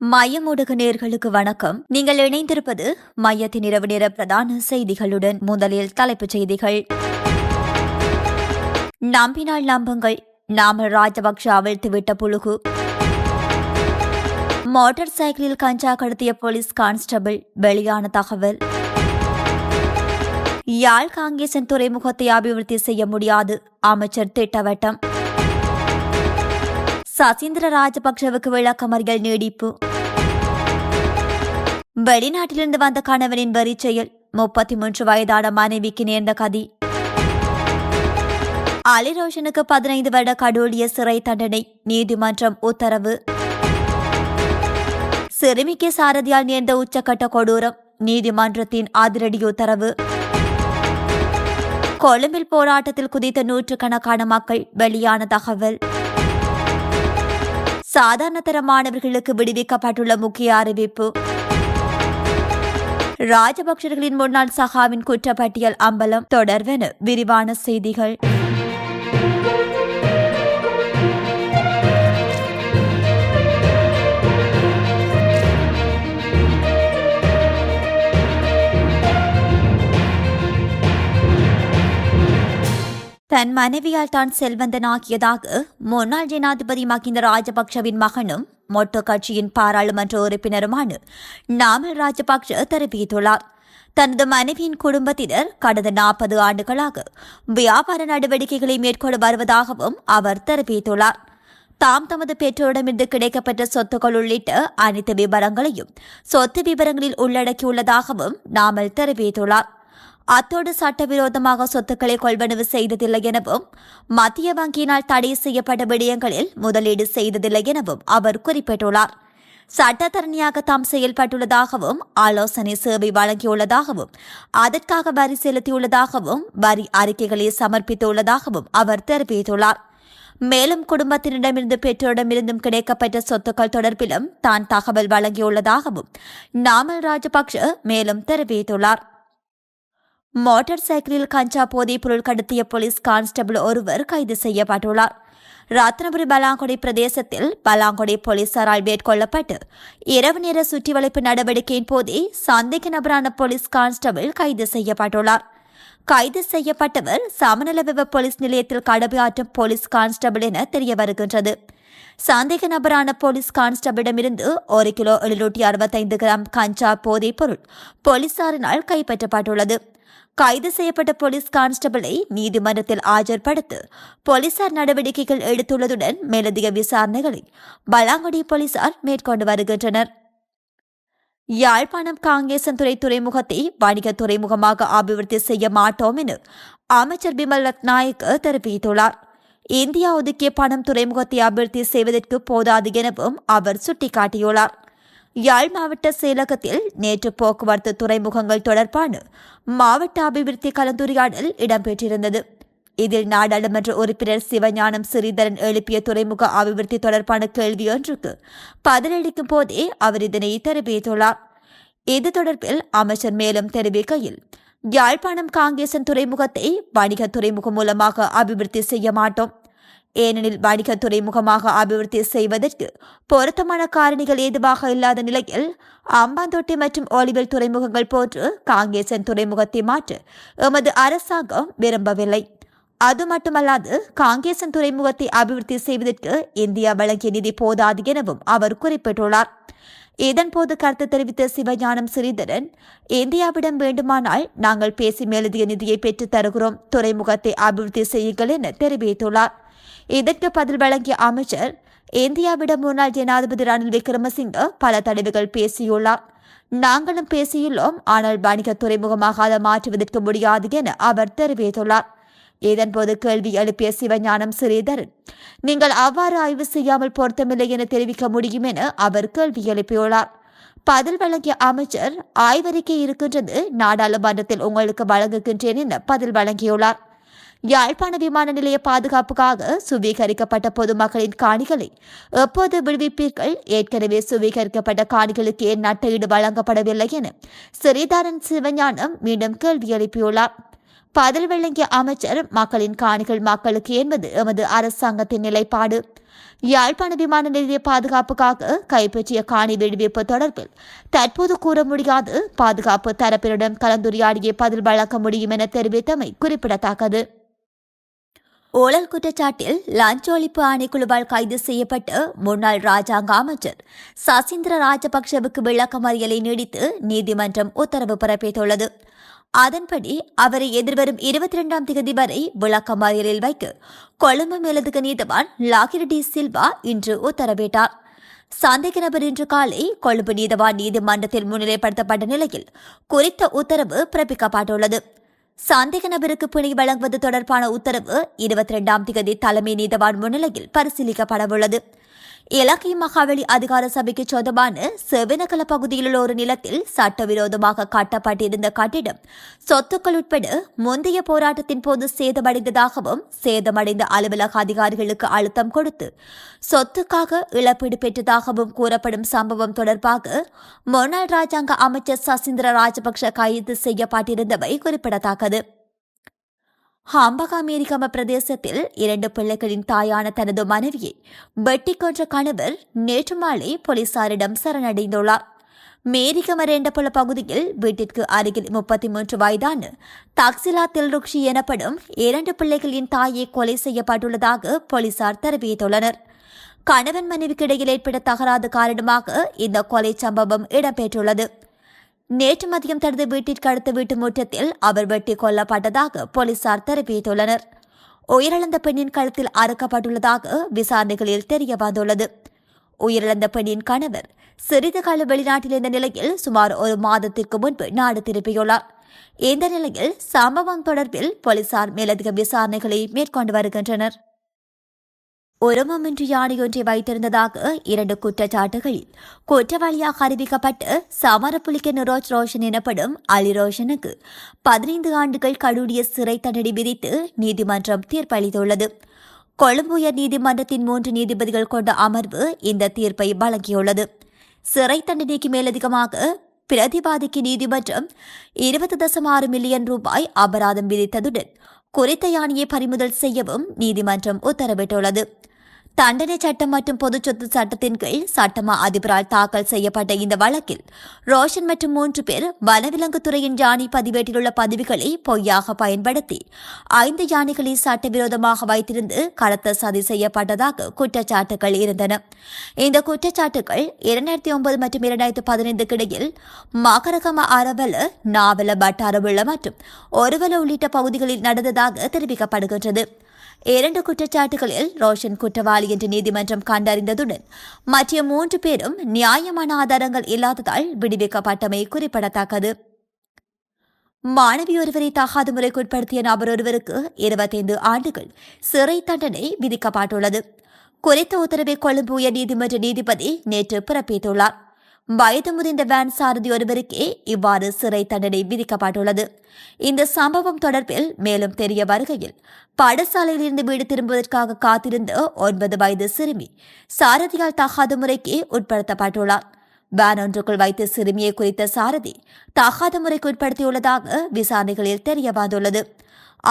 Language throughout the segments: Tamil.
மையம் நேர்களுக்கு வணக்கம். நீங்கள் இணைந்திருப்பது மையத்தின் இரவு நேர பிரதான செய்திகளுடன் முதலில் தலைப்புச் செய்திகள். நம்பினால் நம்புங்கள். நாமல் ராஜபக்ஷ அவிழ்த்துவிட்ட புழுகு. மோட்டார் சைக்கிளில் கஞ்சா கடத்திய போலீஸ் கான்ஸ்டபிள் வெளியான தகவல். யாழ் காங்கேசன் துறைமுகத்தை அபிவிருத்தி செய்ய முடியாது அமைச்சர் திட்டவட்டம். சசீந்திர ராஜபக்ஷவுக்கு விளக்கமறியல் நீடிப்பு. வெளிநாட்டிலிருந்து வந்த கணவனின் வரி செயல் முப்பத்தி மூன்று வயதான மனைவிக்கு நேர்ந்த கதி. அலிரோஷனுக்கு பதினைந்து வருட கடூழிய சிறை தண்டனை நீதிமன்றம் உத்தரவு. சிறுமிக்கு சாரதியால் நேர்ந்த உச்சக்கட்ட கொடூரம் நீதிமன்றத்தின் அதிரடி உத்தரவு. கொழும்பில் போராட்டத்தில் குதித்த நூற்றுக்கணக்கான மக்கள் வெளியான தகவல். சாதாரண தர மாணவர்களுக்கு விடுவிக்கப்பட்டுள்ள முக்கிய அறிவிப்பு. ராஜபக்சர்களின் முன்னாள் சகாவின் குற்றப்பட்டியல் அம்பலம் தொடர்வென விரிவான செய்திகள். தன் மனைவியால் தான் செல்வந்தனாகியதாக முன்னாள் ஜனாதிபதி மகிந்த ராஜபக்ஷவின் மகனும் மொட்டு கட்சியின் பாராளுமன்ற உறுப்பினருமான நாமல் ராஜபக்ஷ தெரிவித்துள்ளார். தனது மனைவியின் குடும்பத்தினர் கடந்த நாற்பது ஆண்டுகளாக வியாபார நடவடிக்கைகளை மேற்கொண்டு வருவதாகவும் அவர் தெரிவித்துள்ளார். தாம் தமது பெற்றோரிடமிருந்து கிடைக்கப்பட்ட சொத்துக்கள் உள்ளிட்ட அனைத்து விவரங்களையும் சொத்து விவரங்களில் உள்ளடக்கியுள்ளதாகவும் நாமல் தெரிவித்துள்ளார். அத்தோடு சட்டவிரோதமாக சொத்துக்களை கொள்வனவு செய்ததில்லை எனவும் மத்திய வங்கியினால் தடை செய்யப்பட்ட விடயங்களில் முதலீடு செய்ததில்லை எனவும் அவர் குறிப்பிட்டுள்ளார். சட்டத்தரணியாக தாம் செயல்பட்டுள்ளதாகவும் ஆலோசனை சேவை வழங்கியுள்ளதாகவும் அதற்காக வரி செலுத்தியுள்ளதாகவும் வரி அறிக்கைகளை சமர்ப்பித்துள்ளதாகவும் அவர் தெரிவித்துள்ளார். மேலும் குடும்பத்தினரிடமிருந்து பெற்றோரிடமிருந்தும் கிடைக்கப்பட்ட சொத்துக்கள் தொடர்பிலும் தான் தகவல் வழங்கியுள்ளதாகவும் நாமல் ராஜபக்ஷ மேலும் தெரிவித்துள்ளார். மோட்டார் சைக்கிளில் கஞ்சா போதைப் பொருள் கடத்திய போலீஸ் கான்ஸ்டபிள் ஒருவர் கைது செய்யப்பட்டுள்ளார். ரத்னபுரி பலாங்கொடை பிரதேசத்தில் பலாங்கொடை போலீசாரால் மேற்கொள்ளப்பட்டு இரவு நேர சுற்றி வளைப்பு நடவடிக்கையின் போதே சந்தேக நபரான போலீஸ் கான்ஸ்டபிள் கைது செய்யப்பட்டுள்ளார். கைது செய்யப்பட்டவர் சமநலவிவ போலீஸ் நிலையத்தில் கடமையாற்றும் போலீஸ் கான்ஸ்டபிள் என தெரிய வருகின்றது சந்தேக நபரான போலீஸ் கான்ஸ்டபிளிடமிருந்து ஒரு கிலோ எழுநூற்றி அறுபத்தைந்து கிராம் கஞ்சா போதைப் பொருள் போலீசாரினால் கைப்பற்றப்பட்டுள்ளது. கைது செய்யப்பட்ட போலீஸ் கான்ஸ்டபிளை நீதிமன்றத்தில் ஆஜர்படுத்த போலீசார் நடவடிக்கைகள் எடுத்துள்ளதுடன் மேலதிக விசாரணைகளை பலாங்குடி போலீசார் மேற்கொண்டு வருகின்றனர். யாழ்ப்பாணம் காங்கேசன் துறை துறைமுகத்தை வணிக துறைமுகமாக அபிவிருத்தி செய்ய மாட்டோம் என அமைச்சர் பிமல் ரத்நாயக் தெரிவித்துள்ளார். இந்தியா ஒதுக்கிய பணம் துறைமுகத்தை அபிவிருத்தி செய்வதற்கு போதாது எனவும் அவர் சுட்டிக்காட்டியுள்ளார். யாழ் மாவட்ட செயலகத்தில் நேற்று போக்குவரத்து துறைமுகங்கள் தொடர்பான மாவட்ட அபிவிருத்தி கலந்துரையாடல் இடம்பெற்றிருந்தது. இதில் நாடாளுமன்ற உறுப்பினர் சிவஞானம் ஸ்ரீதரன் எழுப்பிய துறைமுக அபிவிருத்தி தொடர்பான கேள்வி ஒன்றுக்கு பதிலளிக்கும் போதே அவர் இதனை தெரிவித்துள்ளார். இது தொடர்பில் அமைச்சர் மேலும் தெரிவிக்கையில் யாழ்ப்பாணம் காங்கேசன் துறைமுகத்தை வணிக துறைமுகம் மூலமாக அபிவிருத்தி செய்ய மாட்டோம். ஏனெனில் வணிக துறைமுகமாக அபிவிருத்தி செய்வதற்கு பொருத்தமான காரணிகள் ஏதுவாக இல்லாத நிலையில் அம்பாந்தோட்டை மற்றும் ஓலிவல் துறைமுகங்கள் போன்று காங்கேசன் துறைமுகத்தை மாற்ற எமது அரசாங்கம் விரும்பவில்லை. அது மட்டுமல்லாது காங்கேசன் துறைமுகத்தை அபிவிருத்தி செய்வதற்கு இந்தியா வழங்கிய நிதி போதாது எனவும் அவர் குறிப்பிட்டுள்ளார். இதன்போது கருத்து தெரிவித்த சிவஞானம் ஸ்ரீதரன் இந்தியாவிடம் வேண்டுமானால் நாங்கள் பேசி மேலதிக நிதியை பெற்றுத் தருகிறோம். துறைமுகத்தை அபிவிருத்தி செய்யுங்கள் என தெரிவித்துள்ளார். இதற்கு பதில் வழங்கிய அமைச்சர் இந்தியாவிடம் முன்னாள் ஜனாதிபதி ரணில் விக்ரமசிங்க பல தடவைகள் பேசியுள்ளார் நாங்களும் பேசியுள்ளோம் ஆனால் வணிக துறைமுகமாக அதை மாற்றுவதற்கு முடியாது என அவர் தெரிவித்துள்ளார் இதன்போது கேள்வி எழுப்பிய சிவஞானம் ஸ்ரீதரன் நீங்கள் அவ்வாறு ஆய்வு செய்யாமல் பொருத்தமில்லை என தெரிவிக்க முடியும் என அவர் கேள்வி எழுப்பியுள்ளார் பதில் வழங்கிய அமைச்சர் ஆய்வறிக்கை இருக்கின்றது நாடாளுமன்றத்தில் உங்களுக்கு வழங்குகின்றேன் என பதில் வழங்கியுள்ளார் யாழ்ப்பாண விமான நிலைய பாதுகாப்புக்காக சுவீகரிக்கப்பட்ட பொதுமக்களின் காணிகளை எப்போது விடுவிப்பீர்கள்? ஏற்கனவே சுவீகரிக்கப்பட்ட காணிகளுக்கு ஏன் நட்டையீடு வழங்கப்படவில்லை என சிறிதாரன் சிவஞானம் மீண்டும் கேள்வி எழுப்பியுள்ளார். பதில் வழங்கிய அமைச்சர் மக்களின் காணிகள் மக்களுக்கு என்பது எமது அரசாங்கத்தின் நிலைப்பாடு. யாழ்ப்பாண விமான நிலைய பாதுகாப்புக்காக கைப்பற்றிய காணி விடுவிப்பு தொடர்பில் தற்போது கூற முடியாது. பாதுகாப்பு தரப்பினரிடம் கலந்துரையாடியே பதில் வழங்க முடியும் என தெரிவித்தமை குறிப்பிடத்தக்கது. ஊழல் குற்றச்சாட்டில் லஞ்ச ஒழிப்பு ஆணைக்குழுவால் கைது செய்யப்பட்டு முன்னாள் ராஜாங்க அமைச்சர் சசீந்திர ராஜபக்சவுக்கு விளக்கமறியலை நீடித்து நீதிமன்றம் உத்தரவு பிறப்பித்துள்ளது. அதன்படி அவரை எதிர்வரும் இருபத்தி இரண்டாம் தேதி வரை விளக்கமறியலில் வைக்க கொழும்பு மேலதிக நீதிவான் லாகிர் டி சில்வா இன்று உத்தரவிட்டார். சந்தேக நபர் இன்று காலை கொழும்பு நீதவான் நீதிமன்றத்தில் முன்னிலைப்படுத்தப்பட்ட நிலையில் குறித்த உத்தரவு பிறப்பிக்கப்பட்டுள்ளது. சந்தேக நபருக்கு பிணை வழங்குவது தொடர்பான உத்தரவு இருபத்தி இரண்டாம் தேதி தலைமை நீதவான் முன்னிலையில் பரிசீலிக்கப்படவுள்ளது. இலங்கை மகாவலி அதிகார சபைக்கு சொந்தமான செவினகல பகுதியில் உள்ள ஒரு நிலத்தில் சட்டவிரோதமாக கட்டப்பட்டிருந்த கட்டிடம் சொத்துக்கள் உட்பட முந்தைய போராட்டத்தின் போது சேதமடைந்ததாகவும் சேதமடைந்த அலுவலக அதிகாரிகளுக்கு அழுத்தம் கொடுத்து சொத்துக்காக இழப்பீடு பெற்றதாகவும் கூறப்படும் சம்பவம் தொடர்பாக முன்னாள் ராஜாங்க அமைச்சர் சசீந்திர ராஜபக்ஷ கைது செய்யப்பட்டிருந்தவை குறிப்பிடத்தக்கது. ஹாம்பகாமேரிகம பிரதேசத்தில் இரண்டு பிள்ளைகளின் தாயான தனது மனைவியை வெட்டி கொன்ற கணவர் நேற்று மாலை போலீசாரிடம் சரணடைந்துள்ளார். மேரிகமர் பகுதியில் வீட்டிற்கு அருகில் முப்பத்தி மூன்று வயதான தக்சிலா தில்ருக்ஷி எனப்படும் இரண்டு பிள்ளைகளின் தாயை கொலை செய்யப்பட்டுள்ளதாக போலீசார் தெரிவித்துள்ளனர். கணவன் மனைவிக்கு இடையில் ஏற்பட்ட தகராறு காரணமாக இந்த கொலை சம்பவம் இடம்பெற்றுள்ளது. நேற்று மதியம் தனது வீட்டிற்கு அடுத்த வீட்டு முற்றத்தில் அவர் வெட்டி கொல்லப்பட்டதாக போலீசார் தெரிவித்துள்ளனர். உயிரிழந்த பெண்ணின் கழுத்தில் அறுக்கப்பட்டுள்ளதாக விசாரணைகளில் தெரிய வந்துள்ளது. உயிரிழந்த பெண்ணின் கணவர் சிறிது கால வெளிநாட்டில் இருந்த நிலையில் சுமார் ஒரு மாதத்திற்கு முன்பு நாடு திரும்பியுள்ளார். இந்த நிலையில் சம்பவம் தொடர்பில் போலீசார் மேலதிக விசாரணைகளை மேற்கொண்டு வருகின்றனர். உரமமின்றி யானையொன்றை வைத்திருந்ததாக இரண்டு குற்றச்சாட்டுகளில் குற்றவாளியாக அறிவிக்கப்பட்டு சமரப்புலிக்க நிரோஜ் ரோஷன் எனப்படும் அலி ரோஷனுக்கு பதினைந்து ஆண்டுகள் கடூடிய சிறை தண்டனை விதித்து நீதிமன்றம் தீர்ப்பளித்துள்ளது. கொழும்பு உயர் நீதிமன்றத்தின் மூன்று நீதிபதிகள் கொண்ட அமர்வு இந்த தீர்ப்பை வழங்கியுள்ளது. சிறை தண்டனைக்கு மேலதிகமாக பிரதிவாதிக்கு நீதிமன்றம் இருபது தசம் ஆறு மில்லியன் ரூபாய் அபராதம் விதித்ததுடன் குறித்த யானையை பறிமுதல் செய்யவும் நீதிமன்றம் உத்தரவிட்டுள்ளது. தண்டனை சட்டம் மற்றும் பொது சொத்து சட்டத்தின் கீழ் சட்டமா அதிபரால் தாக்கல் செய்யப்பட்ட இந்த வழக்கில் ரோஷன் மற்றும் மூன்று பேர் வனவிலங்குத்துறையின் யானை பதிவேட்டிலுள்ள பதிவுகளை பொய்யாக பயன்படுத்தி ஐந்து யானைகளை சட்டவிரோதமாக வைத்திருந்து கடத்த சதி செய்யப்பட்டதாக குற்றச்சாட்டுகள் இருந்தன. இந்த குற்றச்சாட்டுகள் இரண்டாயிரத்தி ஒன்பது மற்றும் இரண்டாயிரத்தி பதினைந்துக்கு இடையில் மகரகம அரவல நாவல பட்டாரவிழ மற்றும் ஒருவல உள்ளிட்ட பகுதிகளில் நடந்ததாக தெரிவிக்கப்படுகின்றது. இரண்டு குற்றச்சாட்டுகளில் ரோஷன் குற்றவாளி என்று நீதிமன்றம் கண்டறிந்ததுடன் மற்ற மூன்று பேரும் நியாயமான ஆதாரங்கள் இல்லாததால் விடுவிக்கப்பட்டமை குறிப்பிடத்தக்கது. மாணவி ஒருவரை தகாத முறைக்குட்படுத்திய நபர் ஒருவருக்கு இருபத்தைந்து ஆண்டுகள் சிறை தண்டனை விதிக்கப்பட்டுள்ளது. குறித்த உத்தரவை கொழும்பு உயர் நீதிமன்ற நீதிபதி நேற்று பிறப்பித்துள்ளார். வயது முதிர்ந்த வேன் சாரதி ஒருவருக்கே இவ்வாறு சிறை தண்டனை விதிக்கப்பட்டுள்ளது. இந்த சம்பவம் தொடர்பில் மேலும் தெரிய வருகையில் பாடசாலையிலிருந்து வீடு திரும்புவதற்காக காத்திருந்த ஒன்பது வயது சிறுமி சாரதியால் தகாத முறைக்கு உட்படுத்தப்பட்டுள்ளார். வேன் ஒன்றுக்குள் வைத்து சிறுமியை குறித்த சாரதி தகாத முறைக்கு உட்படுத்தியுள்ளதாக விசாரணைகளில் தெரிய வந்துள்ளது.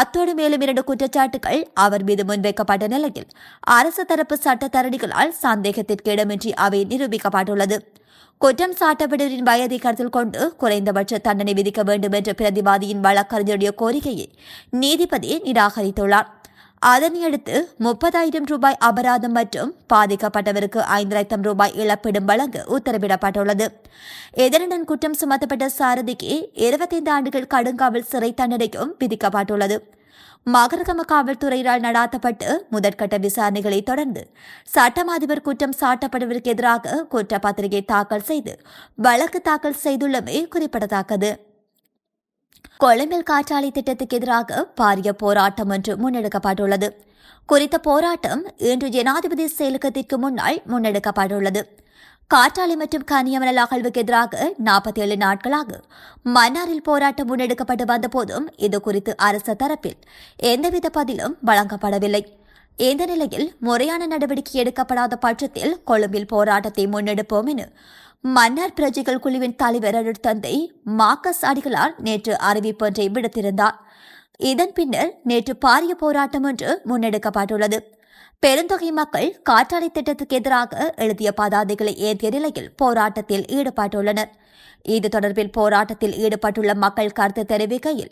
அத்தோடு மேலும் இரண்டு குற்றச்சாட்டுகள் அவர் மீது முன்வைக்கப்பட்ட நிலையில் அரசு தரப்பு சட்டத்தரணிகளால் சந்தேகத்திற்கு இடமின்றி அவை நிரூபிக்கப்பட்டுள்ளது. குற்றம் சாட்டப்பட்டவரின் வயதை கருத்தில் கொண்டு குறைந்தபட்ச தண்டனை விதிக்க வேண்டும் என்ற பிரதிவாதியின் வழக்கறிஞருடைய கோரிக்கையை நீதிபதி நிராகரித்துள்ளார். அதனையடுத்து முப்பதாயிரம் ரூபாய் அபராதம் மற்றும் பாதிக்கப்பட்டவருக்கு ஐந்து லட்சம் ரூபாய் இழப்பீடும் வழங்க உத்தரவிடப்பட்டுள்ளது. இதனுடன் குற்றம் சுமத்தப்பட்ட சாரதிக்கு இருபத்தைந்து ஆண்டுகள் கடுங்காவல் சிறை தண்டனையும் விதிக்கப்பட்டுள்ளது. மகரகம காவல்துறையினால் நடாத்தப்பட்டு முதற்கட்ட விசாரணைகளை தொடர்ந்து சட்டம் அதிபர் குற்றம் சாட்டப்படுவதற்கு எதிராக குற்றப்பத்திரிகை தாக்கல் செய்து வழக்கு தாக்கல் செய்துள்ளமை குறிப்பிடத்தக்கது. கொழும்பில் காற்றாலை திட்டத்துக்கு எதிராக பாரிய போராட்டம் ஒன்று முன்னெடுக்கப்பட்டுள்ளது. குறித்த போராட்டம் இன்று ஜனாதிபதி செயலகத்திற்கு முன்னால் முன்னெடுக்கப்பட்டுள்ளது. காற்றாலை மற்றும் கனியமணல் அகழ்வுக்கு எதிராக நாற்பத்தி ஏழு நாட்களாக மன்னாரில் போராட்டம் முன்னெடுக்கப்பட்டு வந்த போதும் இது குறித்து அரசு தரப்பில் எந்தவித பதிலும் வழங்கப்படவில்லை. இந்த நிலையில் முறையான நடவடிக்கை எடுக்கப்படாத பட்சத்தில் கொழும்பில் போராட்டத்தை முன்னெடுப்போம் என மன்னார் பிரஜைகள் குழுவின் தலைவர் தந்தை மார்க்கஸ் அடிகளார் நேற்று அறிவிப்பொன்றை விடுத்திருந்தார். இதன் பின்னர் நேற்று பாரிய போராட்டம் ஒன்று முன்னெடுக்கப்பட்டுள்ளது. பெருந்தொகை மக்கள் காற்றாலை திட்டத்துக்கு எதிராக எழுதிய பதாதைகளை ஏற்றிய நிலையில் போராட்டத்தில் ஈடுபட்டுள்ளனர். இது தொடர்பில் போராட்டத்தில் ஈடுபட்டுள்ள மக்கள் கருத்து தெரிவிக்கையில்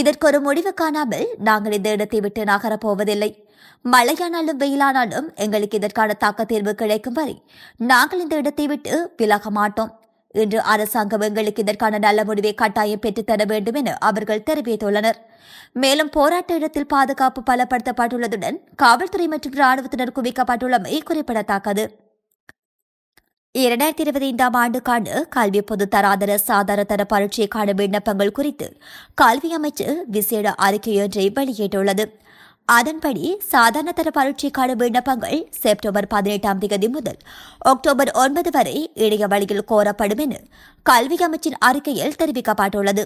இதற்கு ஒரு முடிவு காணாமல் நாங்கள் இந்த இடத்தை விட்டு நகரப்போவதில்லை மழையானாலும் வெயிலானாலும் எங்களுக்கு இதற்கான தாக்க தீர்வு கிடைக்கும் வரை நாங்கள் இந்த இடத்தை விட்டு விலக மாட்டோம். இன்று அரசாங்கம் எங்களுக்கு இதற்கான நல்ல முடிவை கட்டாயம் பெற்றுத்தர வேண்டும் என அவர்கள் தெரிவித்துள்ளனர். மேலும் போராட்ட இடத்தில் பாதுகாப்பு பலப்படுத்தப்பட்டுள்ளதுடன் காவல்துறை மற்றும் ராணுவத்தினர் குவிக்கப்பட்டுள்ளமை குறிப்பிடத்தக்கது. இரண்டாயிரத்தி இருபத்தி ஐந்தாம் ஆண்டுக்கான கல்வி பொது தராதர சாதாரண தர பரீட்சைக்கான விண்ணப்பங்கள் குறித்து கல்வி அமைச்சு விசேட அறிக்கையொன்றை வெளியிட்டுள்ளது. அதன்படி சாதாரண தர பரீட்சைக்கான விண்ணப்பங்கள் செப்டம்பர் பதினெட்டாம் தேதி முதல் அக்டோபர் ஒன்பது வரை இணைய வழியில் கோரப்படும் என கல்வி அமைச்சின் அறிக்கையில் தெரிவிக்கப்பட்டுள்ளது.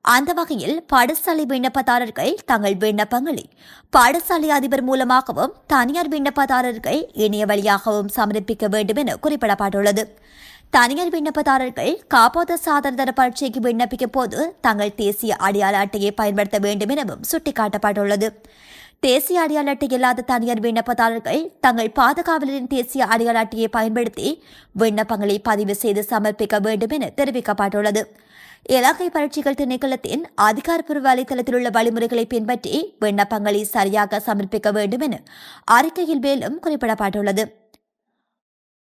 அந்த வகையில் பாடசாலை விண்ணப்பதாரர்கள் தங்கள் விண்ணப்பங்களை பாடசாலை அதிபர் மூலமாகவும் தனியார் விண்ணப்பதாரர்கள் இணைய வழியாகவும் சமர்ப்பிக்க வேண்டும் என குறிப்பிடப்பட்டுள்ளது. தனியார் விண்ணப்பதாரர்கள் காப்போத சாதாரண பரீட்சைக்கு விண்ணப்பிக்கும் போது தங்கள் தேசிய அடையாள அட்டையை பயன்படுத்த வேண்டும் எனவும் சுட்டிக்காட்டப்பட்டுள்ளது. தேசிய அடையாள அட்டை இல்லாத தனியார் விண்ணப்பதாரர்கள் தங்கள் பாதுகாவலரின் தேசிய அடையாள அட்டையை பயன்படுத்தி விண்ணப்பங்களை பதிவு செய்து சமர்ப்பிக்க வேண்டும் என தெரிவிக்கப்பட்டுள்ளது. இலங்கை பரீட்சைகள் திணைக்களத்தின் அதிகாரப்பூர்வ வலைதளத்தில் உள்ள வழிமுறைகளை பின்பற்றி விண்ணப்பங்களை சரியாக சமர்ப்பிக்க வேண்டும் என அறிக்கையில் மேலும் குறிப்பிடப்பட்டுள்ளது.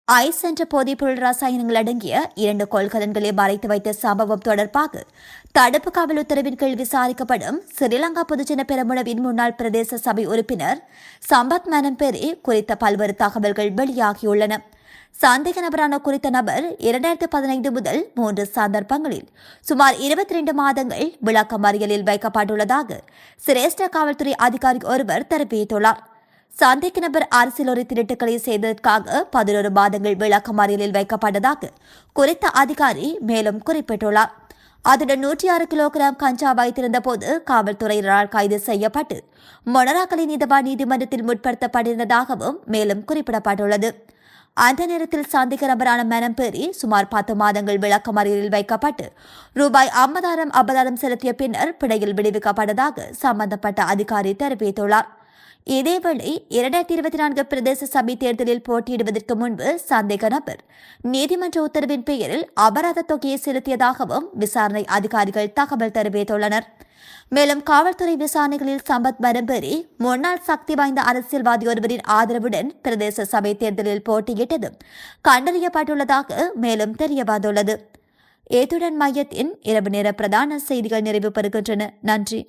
ஐஸ் என்ற போதைப்பொருள் ரசாயனங்கள் அடங்கிய இரண்டு கொள்கலன்களை மறைத்து வைத்த சம்பவம் தொடர்பாக தடுப்பு காவல் உத்தரவின் கீழ் விசாரிக்கப்படும் ஸ்ரீலங்கா பொதுஜன பெரமுனவின் முன்னாள் பிரதேச சபை உறுப்பினர் சம்பத் மனம்பெரி குறித்த பல்வேறு தகவல்கள் வெளியாகியுள்ளன. சந்தேக நபரான குறித்த நபர் இரண்டாயிரத்தி பதினைந்து முதல் மூன்று சந்தர்ப்பங்களில் சுமார் இருபத்தி ரெண்டு மாதங்கள் விளக்க மறியலில் வைக்கப்பட்டுள்ளதாக சிரேஷ்ட காவல்துறை அதிகாரி ஒருவர் தெரிவித்துள்ளார். சந்தேக நபர் அரசியல் ஒரு திருட்டுக்களை செய்ததற்காக பதினோரு மாதங்கள் விளக்கமறியலில் வைக்கப்பட்டதாக குறித்த அதிகாரி மேலும் குறிப்பிட்டுள்ளார். அதுடன் நூற்றி ஆறு கிலோகிராம் கஞ்சா வைத்திருந்த போது காவல்துறையினரால் கைது செய்யப்பட்டு மொனராக்கலை நீதவான் நீதிமன்றத்தில் முற்படுத்தப்பட்டிருந்ததாகவும் மேலும் குறிப்பிடப்பட்டுள்ளது. அந்த நேரத்தில் சந்தேக நபரான மனம் பேரி சுமார் பத்து மாதங்கள் விளக்கமறியலில் வைக்கப்பட்டு ரூபாய் ஐம்பதாயிரம் அபதாரம் செலுத்திய பின்னர் பிணையில் விடுவிக்கப்பட்டதாக சம்பந்தப்பட்ட அதிகாரி தெரிவித்துள்ளார். இதேவேளை இரண்டாயிரத்தி இருபத்தி நான்கு பிரதேச சபை தேர்தலில் போட்டியிடுவதற்கு முன்பு சந்தேக நபர். நீதிமன்ற உத்தரவின் பெயரில் அபராத தொகையை செலுத்தியதாகவும் விசாரணை அதிகாரிகள் தகவல் தெரிவித்துள்ளனர். மேலும் காவல்துறை விசாரணைகளில் சம்பத் பரம்பரி முன்னாள் சக்தி வாய்ந்த அரசியல்வாதி ஒருவரின் ஆதரவுடன் பிரதேச சபை தேர்தலில் போட்டியிட்டதும் கண்டறியப்பட்டுள்ளதாக மேலும் தெரியவந்துள்ளது. ஏதுடன் மையத்தின் இரவு நேர பிரதான செய்திகள் நிறைவு பெறுகின்றன. நன்றி.